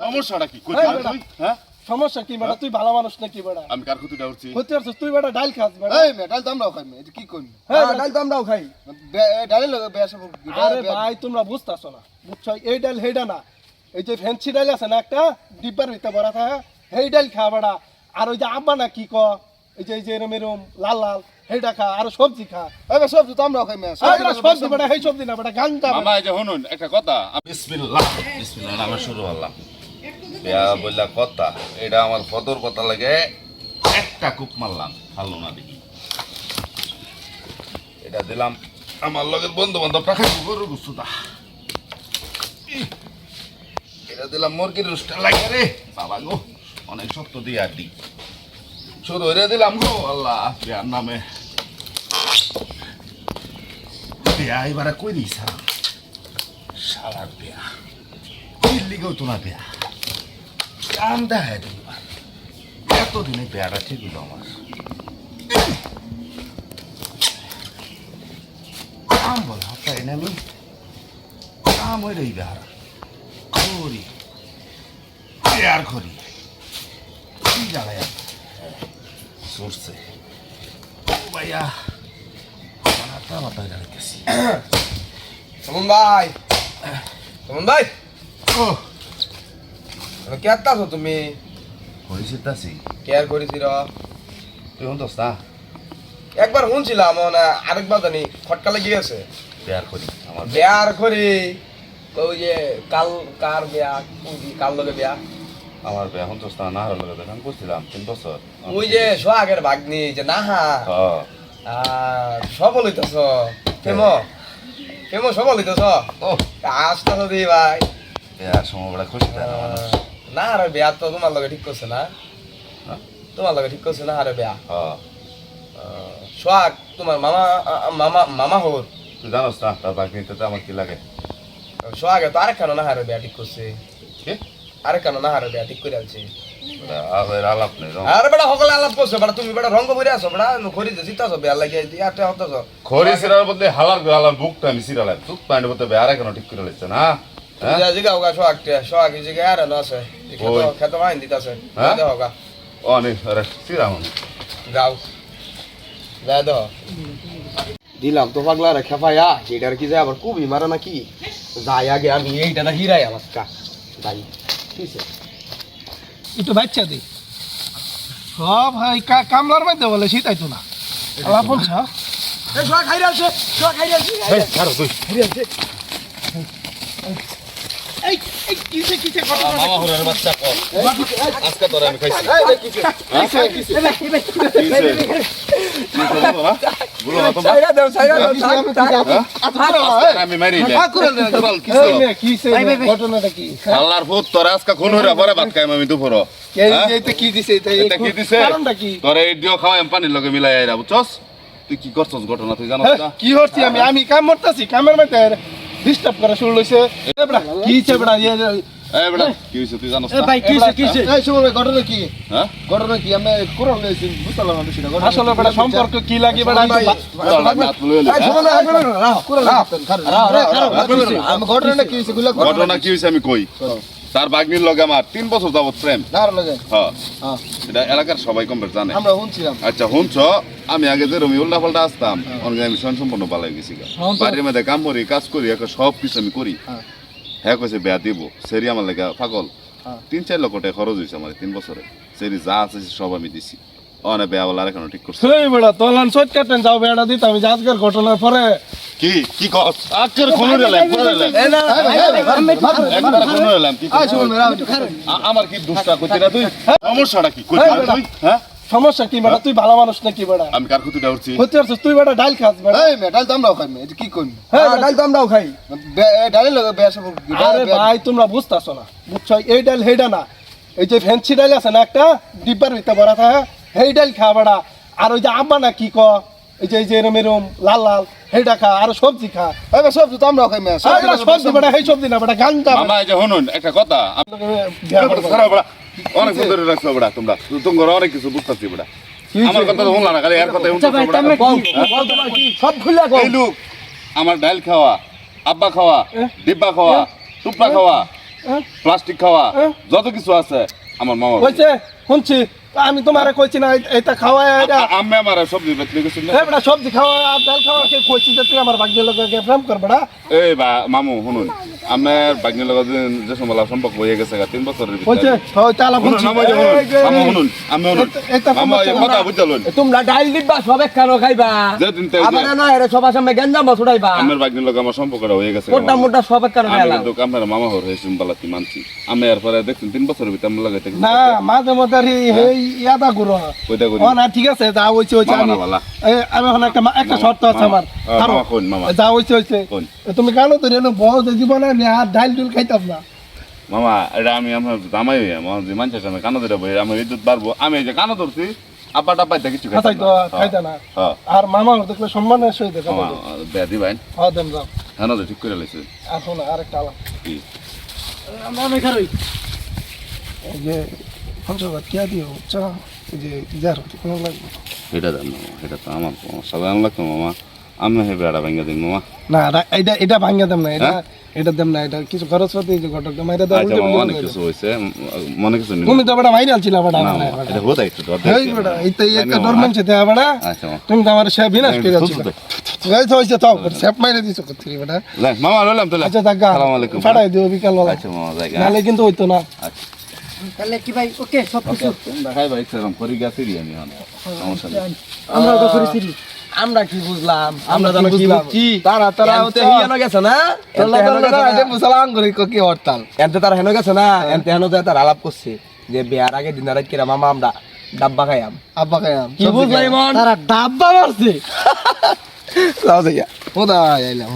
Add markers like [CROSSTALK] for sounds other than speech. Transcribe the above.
সমস্যাটা কি? কই বেটা। হ্যাঁ? সমস্যা কি বেটা? তুই ভালো মানুষ নাকি বেটা? আমি কার ক্ষতিটা উঠছি হতে পারছিস তুই বেটা ডাল খাস বেটা। এই মে ডাল তো আমরাও খাই মে এটা কি করবি হ্যাঁ ডাল তো আমরাও খাই। ডালে লগে বেসা আরে ভাই তোমরা বুঝতেছো না। বুঝছ এই ডাল হেডা না। এই যে ফ্যান্সি ডাল আছে না একটা ডিব্বার ভিতরে ভরা থাকে সেই ডাল খা বেড়া আর ওই যে আব্বা না কি ক এই যে এই যে এরম এরম লাল লাল হেডা খা আর সবজি খা। এই বে সব তো আমরাও খাই মে সবজি বেটা সেই সবজি না বেটা গানটা মামা এই যে শুনুন একটা কথা। বিসমিল্লাহ বিসমিল্লাহ নামে শুরু হলাম বিয়া বললা কথা, এটা আমার ফদর কথা লাগে, একটা কুপ মারলাম ভালো না দেখি। এটা দিলাম আমার লগের বন্ধু বান্ধব টাকা গরু গুছুদা এটা দিলাম মুরগির রুস্টার লাগে রে, বাবা গো, অনেক শক্ত দিয়ে আর দি শুরু হয়ে দিলাম গো, আল্লাহ বিয়ার নামে। বিয়া এবারে কই দিই সারা সারার বিয়া দিল্লি গেও তো না বিয়া কাম দেখায় তোমার এতদিনে বিয়াটা ঠিক হলো আমার। কাম বল হাতাই না আমি কাম ওই রই বিহার করি বিয়ার করি কি জ্বালায় সরছে ভাইয়া মাথা মাথা জ্বালাইতেছি সমন ভাই। সমন ভাই। ও। কে আছো তুমি? হয়েছে তাসি কেয়ার করেছি র তুই হন দোস্ত না একবার শুনছিলাম মানে আরেকবার জানি খটকা লেগে গেছে বিয়ার করি আমার বিয়ার করি ওই যে কাল কার বিয়া যে লগে বিয়া। আমার বিয়া হন দোস্ত না হারার লগে দেখা করছিলাম তিন বছর ওই যে সোহাগের ভাগ্নি যে হ্যাঁ আর সবল হইতেছ কেমো কেমো সবল হইতেছ ও আসতেছ দি ভাই। বিয়ার সময় বড় খুশি মানুষ। না আরে বিয়া তো তোমার লগে ঠিক করছে না। হ্যাঁ? তোমার লগে ঠিক করছে না আরে বিয়া। হ্যাঁ। সোহাগ তোমার মামা মামা মামা হোর তুই জানোস না তার বাকি নিতে আমার কি লাগে? সোহাগে তো আরেক কেন না হারে বিয়া ঠিক করছে। আরেক কেন না হারে বিয়া ঠিক করে রং। আরে বেটা সকলে আলাপ করছে বেটা তুমি বেটা রঙ্গ বইরে আছো বেটা খরি জিতাছো বিয়া লাগে ইয়াতে হতাছ। সিরার বদলে হালার হালার বুকটা আমি সিরালাম তুক পাইনি বলতে বিয়ার কেন ঠিক করে লিখছে না? জিগাও গা তে সোহাগ জিগে আর না আছে। খেতো মাইন দিতাছে হ্যাঁ? দেহ গা অনেক সিরাম যাও যা দেহ দিলাম তো পাগলা রে খেপাইয়া এটার কি যায় আবার কুবি মারা নাকি যাই আগে আমি এইটা না হিরাই আমার কা যাই ঠিক আছে একটু বাচ্চা দি সব ভাই কা- কামলার মধ্যে বলে শীতাই তো না আল্লাহ বলছ এই সোহাগ খাইরে আছে আছে কিসে কিসে কথা মামা হরার বাচ্চা কর আজকে তোরা আমি খাইছি বলো না তোমরা সাইরা দাও সাইরা দাও আজকে আমি মারি নে এই মেয়ে, কিসে ঘটনাটা কি আল্লাহর ভূত তোরা আজকে খুন হইরা পরে ভাত খাইম আমি দুপুর এই কি দিছে এটা কি দিছে কারণটা কি তোরা এই দিও পানির লগে মিলাই আইরা বুঝছস তুই কি করছস ঘটনা তুই জানোস হ্যাঁ, না কি হচ্ছে আমি আমি কাম করতেছি কামের মধ্যে ডিস্টার্ব করা শুরু হইছে এ কি বেটা ইয়ে হ্যাঁ সম্পর্ক কি লাগে বেটা আমি তো- হাত লইলে, হ্যাঁ? কোরআন আমি ঘটনা কি হইছে গুলা ঘটনা কি হয়েছে আমি কই তার বাগনির লগে আমার তিন বছর যাবত প্রেম। দাঁড় লাগে? হ্যাঁ হ্যাঁ। এটা এলাকার সবাই কম জানে। আমরা শুনছিলাম। আচ্ছা শুনছ? আমি আগে যে রমি উল্টা পাল্টা আসতাম আমি স্বয়ং সম্পূর্ণ পালাই গেছি। বাড়ির মধ্যে কাম করি কাজ করি এখন সব কিছু আমি করি। হ্যাঁ। হ্যাঁ কইছে বেয়া দিব। সেরি আমার লেগে পাগল। হ্যাঁ। তিন চার লক্ষ টাকা খরচ হয়েছে আমার তিন বছরে। সেরি যা আছে সব আমি দিছি। অনেক বেয়া বলার এখন ঠিক করছে। বেটা তলান কাটেন যাও বেড়া দিতে আমি আজকের ঘটনার পরে কি কি কস আজকের কোন রেলাম কোন রেলাম একবার কোন কি আয় শুনুন মেরা আ- আমার কি দুষ্টা করতে না তুই? সমস্যাটা কি? কই হ্যাঁ, তুই? হ্যাঁ? সমস্যা কি বেটা? তুই ভালো মানুষ নাকি বেটা? আমি কার ক্ষতিটা উঠছি হতে পারছিস তুই বেটা ডাল খাস বেটা। এই মে ডাল তো খাই মে কি করবি হ্যাঁ ডাল তো খাই। ডালে লগে বেসা আরে ভাই তোমরা বুঝতেছো না। বুঝছ এই ডাল হেডা না এই যে ফ্যান্সি ডাল আছে না একটা ডিব্বার ভিতরে ভরা থাকে সেই ডাল খা বেড়া আর ওই যে আব্বা না কি ক এই যে এই যে এরম এরম লাল লাল। হেডা খা আর সবজি খা। এই বে সব তো আমরাও খাই মে আর সবজি বেটা সেই সবজি না বেটা গানটা মামা এই যে শুনুন একটা কথা। অনেক সুন্দর রাখছো বড়া তোমরা। তোমার অনেক কিছু বুঝতেছি বড়া আমার কথা শুনলা না খালি এর কথা শুনতেছো বড়া সব এই লোক আমার ডাল খাওয়া আব্বা খাওয়া ডিব্বা খাওয়া টুপা খাওয়া হ্যাঁ? প্লাস্টিক খাওয়া হ্যাঁ? যত কিছু আছে আমার মামা কইছে শুনছি। আমি তোমারে কইছি না এটা খাওয়া এটা আমি আমার সবজি বেতলি কইছি না। এবড়া বেটা সবজি খাওয়া আর ডাল খাওয়া কে কইছি যে তুই আমার ভাগ্যের লগে প্রেম করবড়া এই বা মামু শুনুন। আমার বাগনির লগত যে- সময় সম্পর্ক হয়ে গেছে তিন বছরের ভিতরে। তোমরা ডাইল দিবা সবে খাইবা। আবার না এর সবার সামনে গেঞ্জাম ছুটাইবা আমার বাগনির লগে আমার সম্পর্কটা হয়ে গেছে মোটা। মোটা সবে কেন আমি খাইলা কিন্তু আপনার মামা হর হয়েছি বালাতি মানছি। আমি এরপরে দেখছেন তিন বছরের ভিতরে না মাঝে মধ্যে এই- ইয়াদা করো কইটা করি না ঠিক আছে যা হইছে হইছে আমি এখন একটা একটা শর্ত আছে আমার। কারণ মামা, কোন, যা হইছে হইছে তুমি কানো তো রেনো বড় জীবনে আমি আর ডাইল ডুল খাইতাম না। মামা এটা আমি আমার জামাই হই আমার যে মানুষের সামনে কানো ধরে বই আমার ইজ্জত বাড়বো আমি এই যে কানো ধরছি আব্বা টাব্বাইতে কিছু খাইতাম খাইতাই না। খাইতা না। হ্যাঁ, আর মামা ওর দেখলে সম্মানের সহিত দেখা মামা দিবাই হ্যাঁ দেন যাও। হ্যাঁ না ঠিক করে লাইছে। আর শোনো আরেকটা আলাম। কি? এই যে টিয়া দিও চা এই যে যার কোনো লাগবে এটা দেন মামা এটা তো আমার সাধারণ লাগতো মামা। আমি হে বেড়া ভেঙে দিন মামা। না এটা এটা ভাঙ্গা দেম না এটা হ্যাঁ? এটা দেম না এটা কিছু খরচ পাতি যে ঘটক মাইরা দাও আচ্ছা উল্টে মামা পাল্টে অনেক করে কিছু হয়েছে মনে কিছু নেই। তুমি তো বড় মাইরাল ছিল বড় না এটা হোতা একটু ধর এই বড় এই তো একটা ডরমেন ছে দেয়া বড় আচ্ছা তুমি তো আমার সে বিনাশ করে থুতু আছো দে। হইছে তো সেপ মাইরে দিছো কত বড় মামা রইলাম তাহলে। আচ্ছা দাগা আসসালামু আলাইকুম ফাড়াই দিও বিকাল বেলা আচ্ছা মামা যাই নালে কিন্তু হইতো না। আচ্ছা। তাহলে কি ভাই ওকে সব কিছু দেখাই ভাই সেরকম করি গেছি আমি এখন। সমস্যা নেই। আমরা তো করেছি আমরা কি বুঝলাম? আমরা জানো কি? বুঝছি তারা তারা এনতে হিয়ানো গেছে না। মুসলমান করে কি হরতাল? এনতে তারা হেনো গেছে না? এনতে হেনো যায় তার আলাপ করছে যে বিয়ার আগে দিন রাত কিরা মামা আমরা ডাব্বা খাইয়াম। আব্বা খাইয়াম। কি বুঝলাই মন তারা ডাব্বা মারছে। [LAUGHS] যাও যাইয়া। ওদা আইলাম।